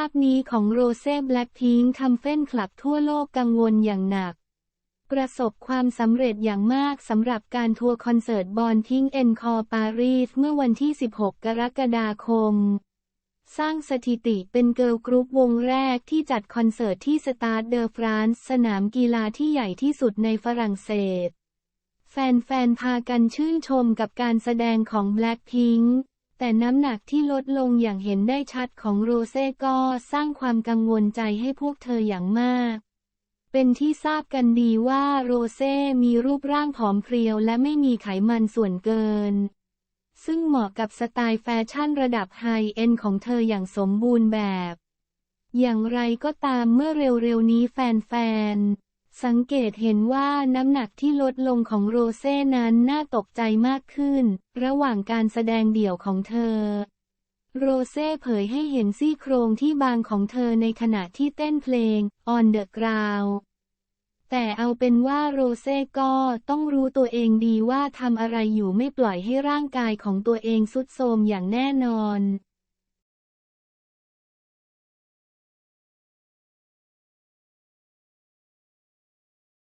าพนี้ของโรเซ่แบล็คพิงค์ทำแฟนคลับทั่วโลกกังวลอย่างหนัก ประสบความสำเร็จอย่างมากสำหรับการทัวร์คอนเสิร์ตบอลพิงเอ็นคอปารีสเมื่อวันที่ 16 กรกฎาคม สร้างสถิติเป็นเกิร์ลกรุ๊ปวงแรกที่จัดคอนเสิร์ตที่สตาร์เดอฟรานซ์สนามกีฬาที่ใหญ่ที่สุดในฝรั่งเศส แฟนๆพากันชื่นชมกับการแสดงของ Blackpink แต่น้ำหนักที่ลดลงอย่างเห็นได้ชัดของโรเซ่ก็สร้างความกังวลใจให้พวกเธออย่างมาก เป็นที่ทราบกันดีว่าโรเซ่มีรูปร่างผอมเพรียวและไม่มีไขมันส่วนเกิน ซึ่งเหมาะกับสไตล์แฟชั่นระดับไฮเอ็นของเธออย่างสมบูรณ์แบบ อย่างไรก็ตามเมื่อเร็วๆนี้แฟนๆ สังเกตเห็นว่าน้ำหนักที่ลดลงของโรเซ่นั้นน่าตกใจมากขึ้น ระหว่างการแสดงเดี่ยวของเธอ โรเซ่เผยให้เห็นซี่โครงที่บางของเธอในขณะที่เต้นเพลง On the Ground แต่เอาเป็นว่าโรเซ่ก็ต้องรู้ตัวเองดีว่าทำอะไรอยู่ไม่ปล่อยให้ร่างกายของตัวเองสุดโทมอย่างแน่นอน